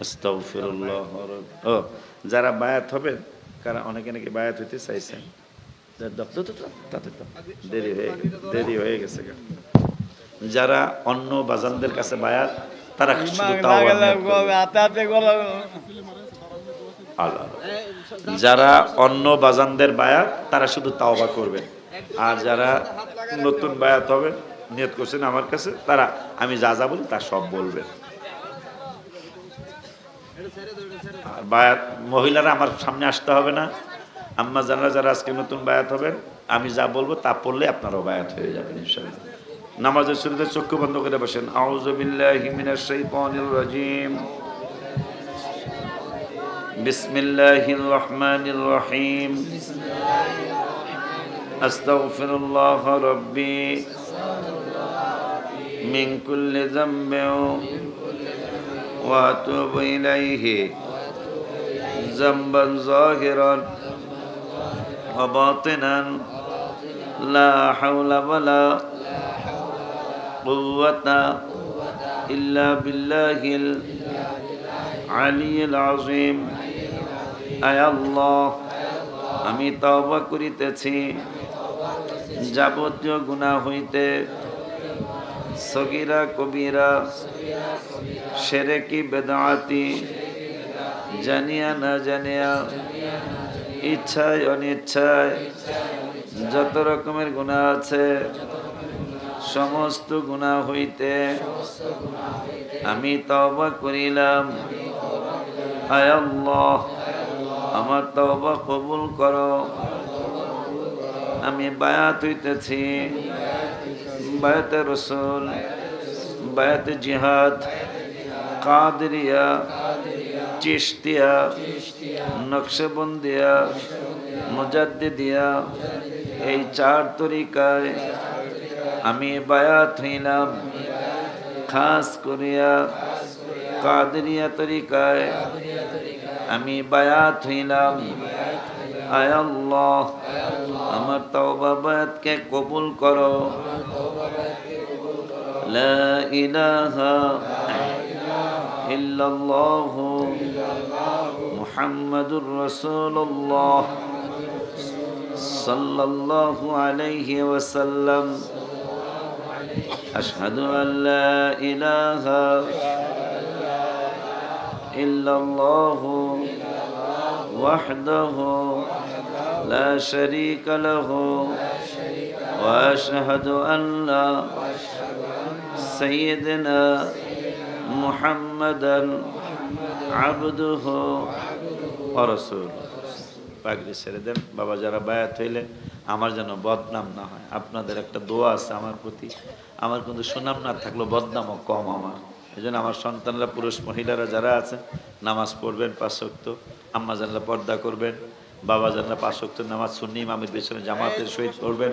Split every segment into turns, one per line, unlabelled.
আস্তাগফিরুল্লাহ ও যারা বায়াত হবেন কারণ অনেকে নাকি বায়াত হইতে চাইছেন? তাতে দাও। দেরি হয়ে দেরি হয়ে গেছে যারা অন্য বাজানদের কাছে বায়াত তারা যারা অন্য বাজানদের বায়াত তারা শুধু তাওবা করবেন আর যারা নতুন বায়াত হবে নিয়ত করছেন আমার কাছে তারা আমি যা যা বলি তা সব বলবেন আর বায়াত মহিলারা আমার সামনে আসতে হবে না। আম্মা জানারা যারা আজকে নতুন বায়াত হবেন, আমি যা বলব তা পড়লে আপনারও বায়াত হয়ে যাবেন ইনশাল্লাহ নামাজের শুরুতে চক্ষু বন্ধ করে বসেন। আউজবিল্লাহিমিনাজিম বিসমিল্লাহির রহমানির রহিম। আস্তাগফিরুল্লাহ রব্বি। মিন কুল্লি যামবি واتوب إليه ذنبا ظاهرا وباطنا لا حول ولا قوة إلا بالله العلي العظيم আয় আল্লাহ আমি তবা করিতেছি যাবতীয় গুণা হইতে সগিরা কবিরা, সেরেকি বেদাতি, জানিয়া না জানিয়া, ইচ্ছায় অনিচ্ছায়, যত রকমের গুনাহ আছে, সমস্ত গুনাহ হইতে আমি তওবা করিলাম। আয় আমার তওবা কবুল করো। আমি বায়াত হইতেছি। বায়াতে রসুল, বায়াতে জিহাদ, কাদরিয়া চিস্তিয়া নকশবন্দিয়া, মুজাদ্দিদিয়া, এই চার তরিকায় আমি বায়াত হইলাম। খাস করিয়া কাদরিয়া তরিকায় আমি বায়াত হইলাম। আয় আল্লাহ, আমার তওবা বায়াতকে কবুল করো। লা ইলাহা ইল্লাল্লাহ মুহাম্মাদুর রাসূলুল্লাহ সাল্লাল্লাহু আলাইহি ওয়াসাল্লাম। আশহাদু আন লা ইলাহা إلا الله وحده لا شريك له وأشهد أن سيدنا محمدا عبده ورسوله পাগড়ি ছেড়ে দেন বাবা যারা বায়াত হইলে আমার যেন বদনাম না হয় আপনাদের একটা দোয়া আছে আমার প্রতি আমার কিন্তু সুনাম না থাকলেও বদনামও কম আমার এই জন্য আমার সন্তানরা, পুরুষ মহিলারা যারা আছেন, নামাজ পড়বেন পাশক্ত আম্মা জানলা পর্দা করবেন, বাবা জানলা পাশক্ত নামাজ, সুন্নি ইমামের পেছনে জামাতের সহিত পড়বেন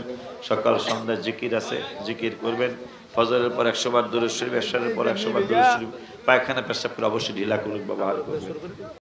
সকাল সন্ধ্যা জিকির আছে, জিকির করবেন, ফজরের পর একশো বার দূরে শরীফ পর একশো বার দূরে শরীফ, পায়খানা, পেশাব করে অবশ্যই ঢিলা করুক, ব্যবহার করবেন